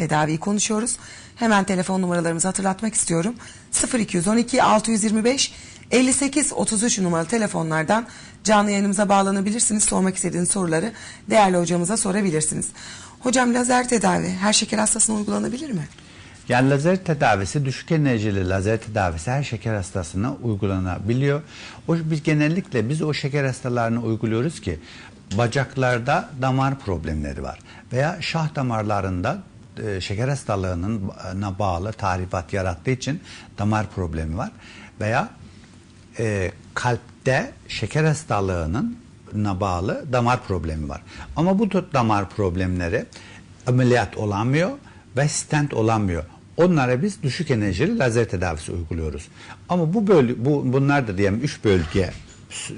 tedaviyi konuşuyoruz. Hemen telefon numaralarımızı hatırlatmak istiyorum. 0212 625 58 33 numaralı telefonlardan canlı yayınımıza bağlanabilirsiniz. Sormak istediğiniz soruları değerli hocamıza sorabilirsiniz. Hocam lazer tedavi her şeker hastasına uygulanabilir mi? Yani lazer tedavisi düşük enerjili lazer tedavisi her şeker hastasına uygulanabiliyor. O biz genellikle biz o şeker hastalarını uyguluyoruz ki bacaklarda damar problemleri var veya şah damarlarında e, şeker hastalığına bağlı tahribat yarattığı için damar problemi var veya e, kalpte şeker hastalığının bağlı damar problemi var. Ama bu tür damar problemleri ameliyat olamıyor ve stent olamıyor. Onlara biz düşük enerjili lazer tedavisi uyguluyoruz. Ama bu böl bu bunlar da diyelim üç bölge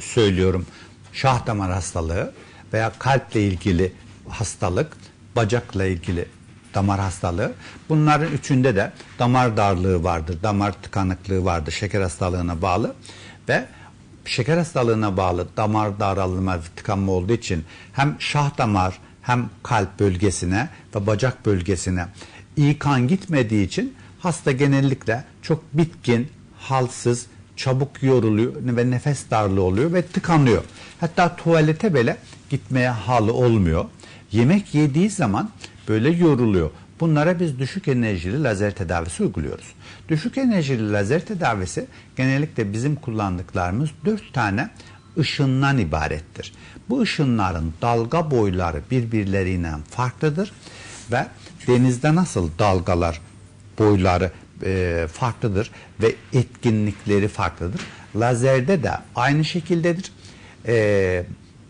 söylüyorum. Şah damar hastalığı veya kalple ilgili hastalık, bacakla ilgili damar hastalığı. Bunların üçünde de damar darlığı vardır, damar tıkanıklığı vardır, şeker hastalığına bağlı ve şeker hastalığına bağlı damar daralma ve tıkanma olduğu için hem şah damar hem kalp bölgesine ve bacak bölgesine iyi kan gitmediği için hasta genellikle çok bitkin, halsız, çabuk yoruluyor ve nefes darlığı oluyor ve tıkanıyor. Hatta tuvalete bile gitmeye halı olmuyor. Yemek yediği zaman böyle yoruluyor. Bunlara biz düşük enerjili lazer tedavisi uyguluyoruz. Düşük enerjili lazer tedavisi genellikle bizim kullandıklarımız dört tane ışından ibarettir. Bu ışınların dalga boyları birbirlerinden farklıdır ve denizde nasıl dalgalar boyları e, farklıdır ve etkinlikleri farklıdır. Lazerde de aynı şekildedir. E,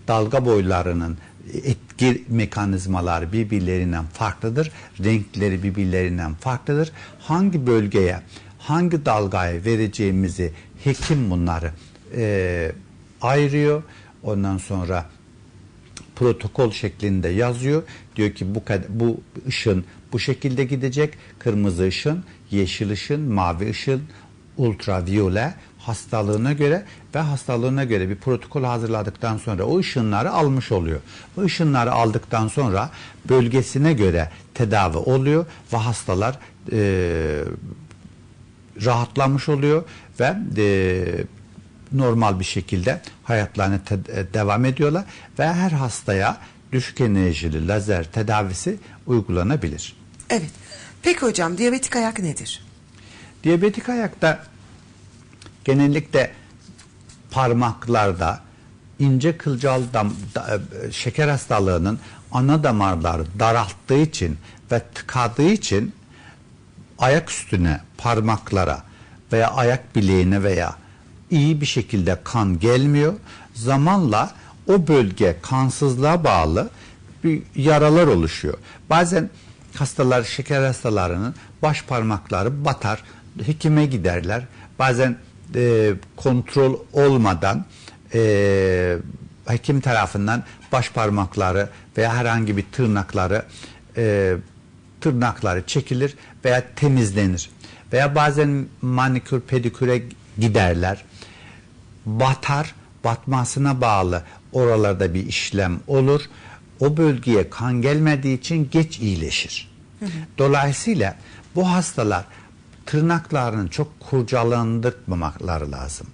dalga boylarının etki mekanizmaları birbirlerinden farklıdır. Renkleri birbirlerinden farklıdır. Hangi bölgeye, hangi dalgayı vereceğimizi hekim bunları e, ayırıyor. Ondan sonra protokol şeklinde yazıyor. Diyor ki bu bu ışın bu şekilde gidecek. Kırmızı ışın, yeşil ışın, mavi ışın, ultraviyole hastalığına göre ve hastalığına göre bir protokol hazırladıktan sonra o ışınları almış oluyor. Bu ışınları aldıktan sonra bölgesine göre tedavi oluyor ve hastalar e, rahatlamış oluyor ve e, normal bir şekilde hayatlarına te- devam ediyorlar ve her hastaya düşük enerjili lazer tedavisi uygulanabilir. Evet. Peki hocam diyabetik ayak nedir? Diyabetik ayakta genellikle parmaklarda ince kılcal dam, da, e, şeker hastalığının ana damarları daralttığı için ve tıkadığı için ayak üstüne parmaklara veya ayak bileğine veya iyi bir şekilde kan gelmiyor. Zamanla o bölge kansızlığa bağlı bir yaralar oluşuyor. Bazen hastalar şeker hastalarının baş parmakları batar, hekime giderler. Bazen e, kontrol olmadan e, hekim tarafından baş parmakları veya herhangi bir tırnakları e, tırnakları çekilir veya temizlenir. Veya bazen manikür pediküre giderler. Batar, batmasına bağlı oralarda bir işlem olur. O bölgeye kan gelmediği için geç iyileşir. Dolayısıyla bu hastalar tırnaklarını çok kurcalandırmamaları lazım.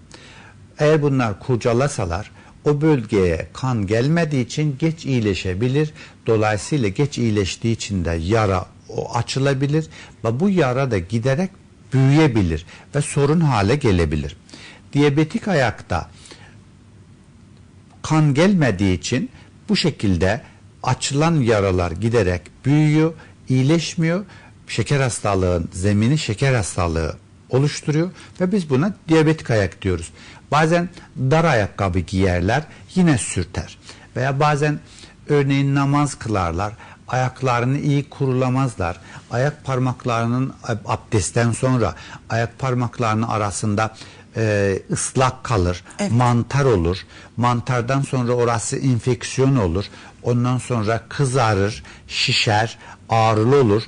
Eğer bunlar kurcalasalar o bölgeye kan gelmediği için geç iyileşebilir. Dolayısıyla geç iyileştiği için de yara o açılabilir ve bu yara da giderek büyüyebilir ve sorun hale gelebilir. Diyabetik ayakta kan gelmediği için bu şekilde açılan yaralar giderek büyüyor, iyileşmiyor şeker hastalığın zemini şeker hastalığı oluşturuyor ve biz buna diyabetik ayak diyoruz. Bazen dar ayakkabı giyerler yine sürter veya bazen örneğin namaz kılarlar ayaklarını iyi kurulamazlar. Ayak parmaklarının abdestten sonra ayak parmaklarının arasında e, ıslak kalır, evet. mantar olur. Mantardan sonra orası infeksiyon olur. Ondan sonra kızarır, şişer, ağrılı olur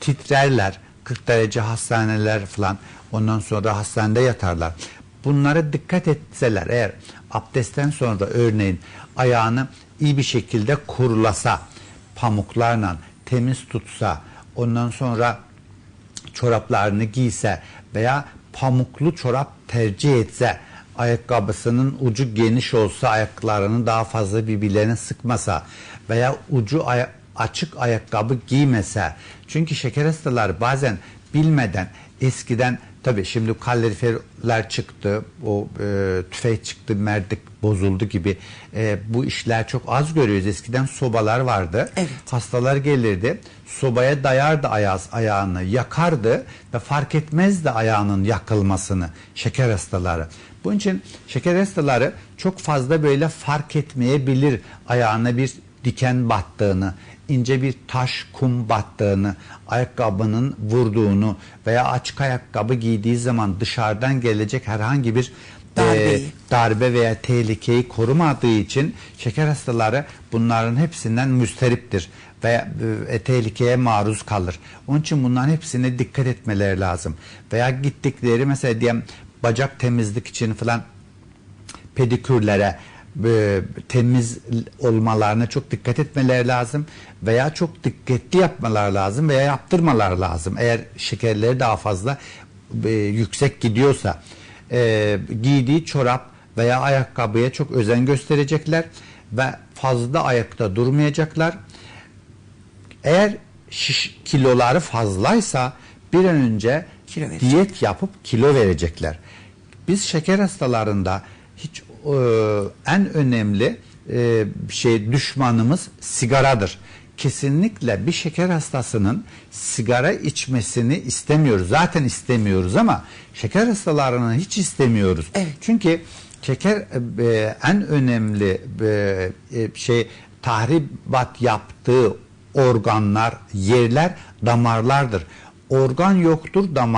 titrerler. 40 derece hastaneler falan ondan sonra hastanede yatarlar. Bunlara dikkat etseler eğer abdestten sonra örneğin ayağını iyi bir şekilde kurulasa pamuklarla temiz tutsa ondan sonra çoraplarını giyse veya pamuklu çorap tercih etse ayakkabısının ucu geniş olsa ayaklarını daha fazla birbirlerine sıkmasa veya ucu aya- açık ayakkabı giymese çünkü şeker hastaları bazen bilmeden eskiden tabi şimdi kaloriferler çıktı o e, tüfek çıktı merdik bozuldu gibi e, bu işler çok az görüyoruz eskiden sobalar vardı Evet. Hastalar gelirdi. Sobaya dayardı ayağı, ayağını, yakardı ve fark etmezdi ayağının yakılmasını şeker hastaları. Bunun için şeker hastaları çok fazla böyle fark etmeyebilir ayağına bir diken battığını, ince bir taş kum battığını, ayakkabının vurduğunu veya açık ayakkabı giydiği zaman dışarıdan gelecek herhangi bir Darbeyi. e, darbe veya tehlikeyi korumadığı için şeker hastaları bunların hepsinden müsteriptir veya e, tehlikeye maruz kalır. Onun için bunların hepsine dikkat etmeleri lazım. Veya gittikleri mesela diyelim bacak temizlik için falan pedikürlere e, temiz olmalarına çok dikkat etmeleri lazım veya çok dikkatli yapmalar lazım veya yaptırmalar lazım. Eğer şekerleri daha fazla e, yüksek gidiyorsa e, giydiği çorap veya ayakkabıya çok özen gösterecekler ve fazla ayakta durmayacaklar. Eğer şiş, kiloları fazlaysa bir an önce Kilo verecek. diyet yapıp kilo verecekler. Biz şeker hastalarında hiç e, en önemli e, şey düşmanımız sigaradır. Kesinlikle bir şeker hastasının sigara içmesini istemiyoruz. Zaten istemiyoruz ama şeker hastalarını hiç istemiyoruz. Evet. Çünkü şeker e, en önemli e, şey tahribat yaptığı organlar, yerler damarlardır. Organ yoktur, damar